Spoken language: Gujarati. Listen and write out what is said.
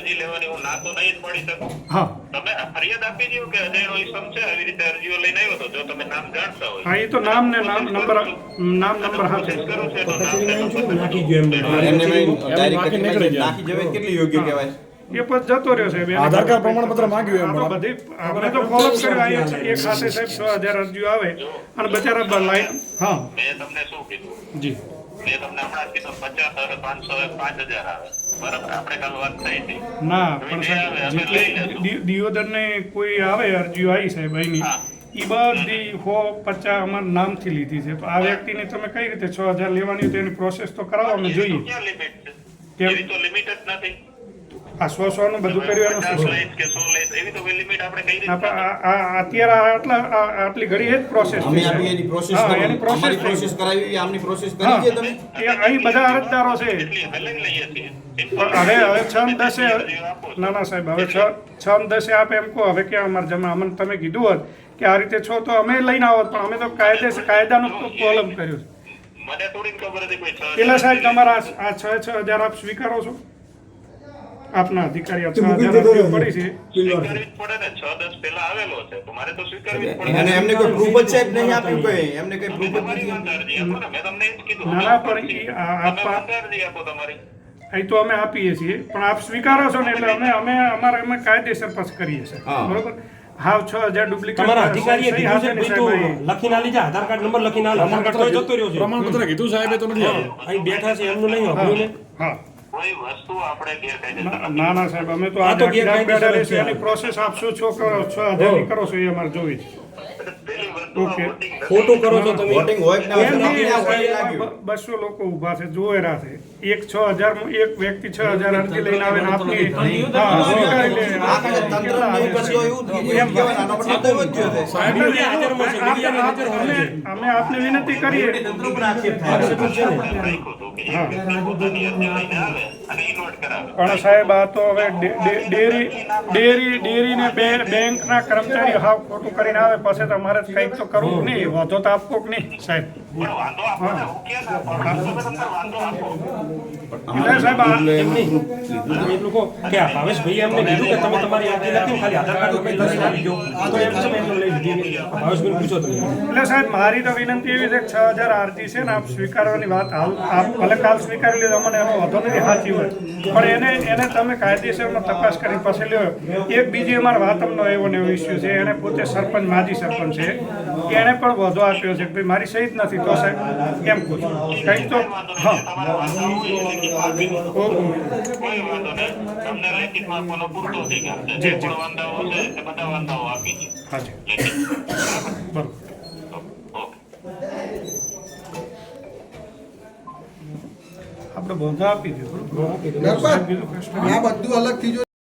અરજી લેવાની હું ના તો નહીં જ મળી શકું. તમે ફરિયાદ આપી દો કે અજયનો ઈસમ છે આવી રીતે અરજીઓ લઈને આવ્યો તો જો તમે નામ જાણતા હોય. હા એ તો નામ ને નામ નંબર નામ નંબર હા છે કરું છે તો નામ ને નાખી ગયો એમને. એમને મેં નાખી જવાય કેટલી યોગ્ય કહેવાય? એ પછી જતો રહ્યો સાહેબ આધાર કાર્ડ પ્રમાણપત્ર માંગ્યું એમ આપણે બધી આપણે તો ફોલો કર્યું અહીંયા એક સાથે સાહેબ છ હજાર અરજીઓ આવે અને બચારા લાઈન હા. મેં તમને શું કીધું? જી. મેં તમને હમણાં કીધું પચાસ હવે પાંચસો હવે પાંચ હજાર આવે બરાબર આપણે કાલ વાત થઈ હતી ના પણ સાહેબ અમે લઈ લેશું. જેટલી દિયોદરને કોઈ આવે અરજીઓ આવી સાહેબ અહીંની. એ બધી હો પચાસ અમારા નામથી લીધી છે તો આ વ્યક્તિની તમે કઈ રીતે છ હજાર લેવાની એની પ્રોસેસ તો કરાવો અમને એવી તો જોઈએ? એવી તો લિમિટ જ નથી આ સો સો નું બધું કર્યું એનું શું? છે? કે સો લઈશ એવી તો લિમિટ આપણે કઈ રીતે આ- આ- અત્યારે આ આટલા આટલી ઘડી એ જ પ્રોસેસ અમે આપી એની પ્રોસેસ એની પ્રોસેસ પ્રોસેસ કરાવી આમની પ્રોસેસ કરી છે તમે? એ અહીં બધા અરજદારો છે. હવે હવે છ ને દસે ના ના સાહેબ હવે છ છ ને દસે આપ એમ કહો હવે કે અમારે જમા અમને તમે કીધું હોત કે આ રીતે છો તો અમે લઈને આવત પણ અમે તો કાયદેસર કાયદાનું કોલમ કર્યું છે. પેલા સાહેબ તમારા આ આ છ છ હજાર આપ સ્વીકારો છો? આપના અધિકારી આપના પડી છે. સ્વીકારવી જ પડે ને 6 10 પહેલા આવેલો છે તો મારે તો સ્વીકારવી જ પડે. અને એમને કોઈ પ્રૂફ જ સાહેબ નહીં આપ્યું કોઈ? એમને કોઈ પ્રૂફ જ નથી? મેં તમને એ જ કીધું ના, ના, પણ આપવા- આપો તમારી. અહીં તો અમે આપીએ છીએ પણ આપ સ્વીકારો છો ને એટલે અમે અમે અમારે અમે કાયદેસર પાસ કરીએ છીએ. હા. બરોબર? હાવ છ હજાર ડુપ્લિકેટ તમારા અધિકારીએ કીધું છે ભાઈ તો લખીને આલી જા આધાર કાર્ડ નંબર લખીને આલ આધાર કાર્ડ તો જતો રહ્યો છે. પ્રમાણપત્ર કીધું સાહેબે તો નથી આવ્યું અહીં બેઠા છે એમનું નહીં હા હા. કોઈ વસ્તુ આપણે ગેરકાયદેસર ના ના સાહેબ અમે તો આ તો ગેરકાયદેસર છે. એની પ્રોસેસ આપશો છો કરો છો કરો છો એ અમારે જોવી છે પેલી વસ્તુ ઓકે. voting નથી. ખોટું કરો છો તમે વોટિંગ હોય બસો લોકો ઊભા છે જોયેલા છે. એક છ હજાર એક વ્યક્તિ છ હજાર અરજી લઈને આવે અમે આપને વિનંતી કરીએ. પણ સાહેબ આ તો હવે ડેરી ડેરી ડેરીને બે બેંકના કર્મચારી હાવ ખોટું કરીને આવે પછી તમારે કંઈક તો કરવું નહીં વધો તો આપવો કે નહીં સાહેબ? પણ વાંધો આપો ને હું ક્યાં ના પાડું? તમે તમને વાંધો આપો એટલે સાહેબ આ એમ નહીં તમે એટલું કહો કે આ ભાવેશભાઈએ એમને કીધું કે તમે તમારી અરજી લખીને ખાલી આધાર કાર્ડ લખીને લખીને આપી તો એમ તમે એમને લઈ લીધી ભાવેશભાઈને પૂછો તમે એટલે સાહેબ મારી તો વિનંતી એવી છે કે છ હજાર આરતી છે ને આપ સ્વીકારવાની વાત હાલ આપ ભલે કાલ સ્વીકારી લીધો મને એનો વધો નથી સાચી હોય પણ એને એને તમે કાયદેસરમાં તપાસ કરી પછી લ્યો એક બીજી અમારા વાતમનો એવો ને એવો ઇસ્યુ છે એને પોતે સરપંચ માજી સરપંચ છે કે એણે પણ વધો આપ્યો છે કે ભાઈ મારી સહિત નથી તો સાહેબ એમ પૂછું કંઈક તો હા. બરોબર. આપણે બધો આપી દો બરોબર? નરપત, આ બધું અલગથી જો